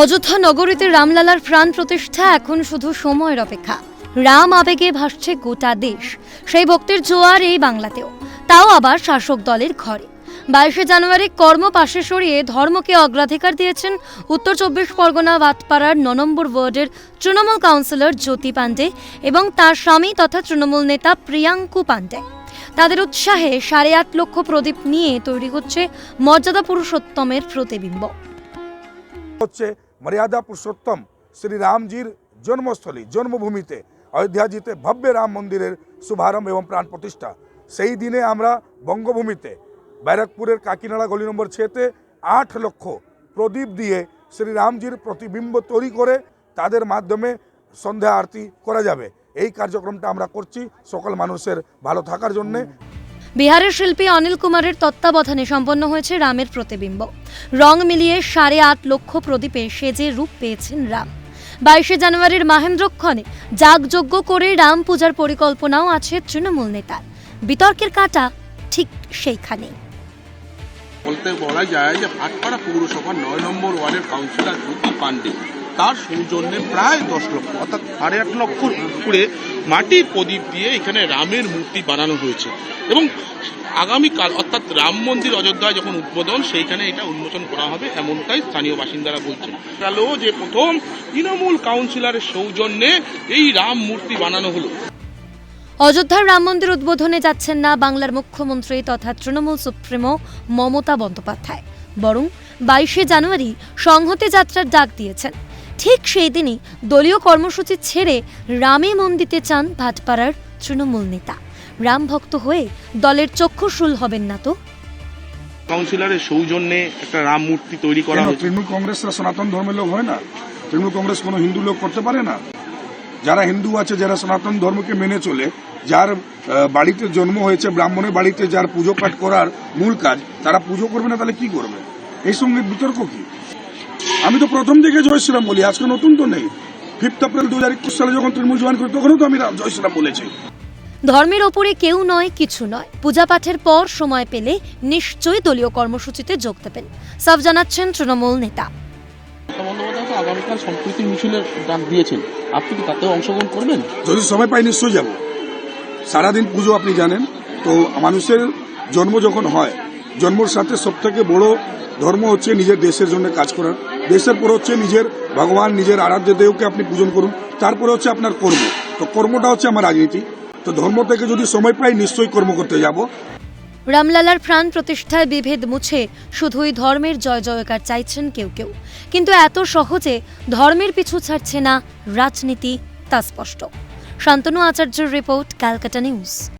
অযোধ্যা নগরীতে রামলালার প্রাণ প্রতিষ্ঠা, এখন শুধু সময়ের অপেক্ষা। রাম আবেগে ভাসছে গোটা দেশ। সেই ভক্তের জোয়ার এই বাংলাতেও। তাও আবার শাসক দলের ঘরে। বাইশে জানুয়ারি কর্ম পাশে সরিয়ে ধর্মকে অগ্রাধিকার দিয়েছেন উত্তর চব্বিশ পরগনা ভাতপাড়ার ন নম্বর ওয়ার্ডের তৃণমূল কাউন্সিলর জ্যোতি পাণ্ডে এবং তার স্বামী তথা তৃণমূল নেতা প্রিয়াঙ্কু পাণ্ডে। তাদের উৎসাহে সাড়ে আট লক্ষ প্রদীপ নিয়ে তৈরি হচ্ছে মর্যাদা পুরুষোত্তমের প্রতিবিম্ব। হচ্ছে মর্যাদা পুরুষোত্তম শ্রী রামজির জন্মস্থলী, জন্মভূমিতে অযোধ্যাজিতে ভব্য রাম মন্দিরের শুভারম্ভ এবং প্রাণ প্রতিষ্ঠা। সেই দিনে আমরা বঙ্গভূমিতে ব্যারাকপুরের কাকিনাড়া গলি নম্বর ছেতে আট লক্ষ প্রদীপ দিয়ে শ্রী রামজির প্রতিবিম্ব তৈরি করে তাদের মাধ্যমে সন্ধ্যা আরতি করা যাবে। এই কার্যক্রমটা আমরা করছি। সকল মানুষের ভালো থাকার জন্যে। বিহারের শিল্পী অনিল কুমারের তত্ত্বাবধানে সম্পন্ন হয়েছে রামের প্রতিবিম্ব। রং মিলিয়ে সাড়ে আট লক্ষ প্রদীপে সেজে রূপ পেয়েছেন রাম। বাইশে জানুয়ারির মাহেন্দ্রক্ষণে যাগযজ্ঞ করে রাম পূজার পরিকল্পনাও আছে তৃণমূল নেতার। বিতর্কের কাঁটা ঠিক সেইখানেই। বলতে বলা যায় যে ভাটপাড়া পৌরসভার নয় নম্বর ওয়ার্ডের কাউন্সিলর জ্যোতি পাণ্ডে তার সৌজন্যে প্রায় দশ লক্ষ, অর্থাৎ সাড়ে আট লক্ষ উপরে মাটির প্রদীপ দিয়ে এখানে রামের মূর্তি বানানো হয়েছে। এবং আগামীকাল অর্থাৎ রাম মন্দির অযোধ্যায় যখন উদ্বোধন, সেইখানে এটা উন্মোচন করা হবে এমনটাই স্থানীয় বাসিন্দারা বলছেন। গেল যে প্রথম তৃণমূল কাউন্সিলরের সৌজন্যে এই রাম মূর্তি বানানো হলো। অযোধ্যার রাম মন্দির উদ্বোধনে যাচ্ছেন না বাংলার মুখ্যমন্ত্রী তথা তৃণমূল সুপ্রিমো মমতা বন্দ্যোপাধ্যায়। বরং বাইশে জানুয়ারি সংহতি যাত্রার ডাক দিয়েছেন। ঠিক সেই দিনই দলীয় কর্মসূচি ছেড়ে রামে মন দিতে চান ভাটপাড়ার তৃণমূল নেতা। রাম ভক্ত হয়ে দলের চক্ষুশূল হবেন না তো? কাউন্সিলরের সৌজন্যে একটা রাম মূর্তি তৈরি করা হয়েছে। তৃণমূল কংগ্রেসরা সনাতন ধর্মের লোক হয় না? তৃণমূল কংগ্রেস কোনো হিন্দু লোক করতে পারে না? যারা হিন্দু আছে যারা সনাতন ধর্মকে মেনে চলে যার বাড়িতে জন্ম হয়েছে ব্রাহ্মণের বাড়িতে যার পুজো পাঠ করার মূল কাজ তারা পুজো করবে না তাহলে কি করবে? এই সঙ্গে বিতর্ক কি? আমি তো প্রথম থেকে জয় শ্রীরাম বলি আজকে নতুন তো নেই। ফিফথ এপ্রিল দু হাজার একুশ সালে যখন তৃণমূল জয়েন করি তখনও তো আমি রা- জয় বলেছি। ধর্মের ওপরে কেউ নয় কিছু নয়। পূজা পাঠের পর সময় পেলে নিশ্চয়ই দলীয় কর্মসূচিতে যোগ দেবেন। সব জানাচ্ছেন তৃণমূল নেতা। আগামীকাল সম্প্রীতি মিছিলের ডাক দিয়েছেন। আপনি কি তাতেও অংশগ্রহণ করবেন? যদি সময় পাই নিশ্চয়ই যাব। সারাদিন পুজো আপনি জানেন তো মানুষের জন্ম যখন হয় জন্মর সাথে সব থেকে বড় ধর্ম হচ্ছে নিজের দেশের জন্য কাজ করার। দেশের পর হচ্ছে নিজের ভগবান, নিজের আরাধ্য দেবকে আপনি পূজন করুন। তারপরে হচ্ছে আপনার কর্ম। তো কর্মটা হচ্ছে আমার রাজনীতি। তো ধর্ম থেকে যদি সময় পাই, নিশ্চয়ই কর্ম করতে যাব। রামলালার প্রাণ প্রতিষ্ঠায় বিভেদ মুছে শুধুই ধর্মের জয় জয়কার চাইছেন কেউ কেউ। কিন্তু এত সহজে ধর্মের পিছু ছাড়ছে না রাজনীতি, তা স্পষ্ট। শান্তনু আচার্যের রিপোর্ট, ক্যালকাটা নিউজ।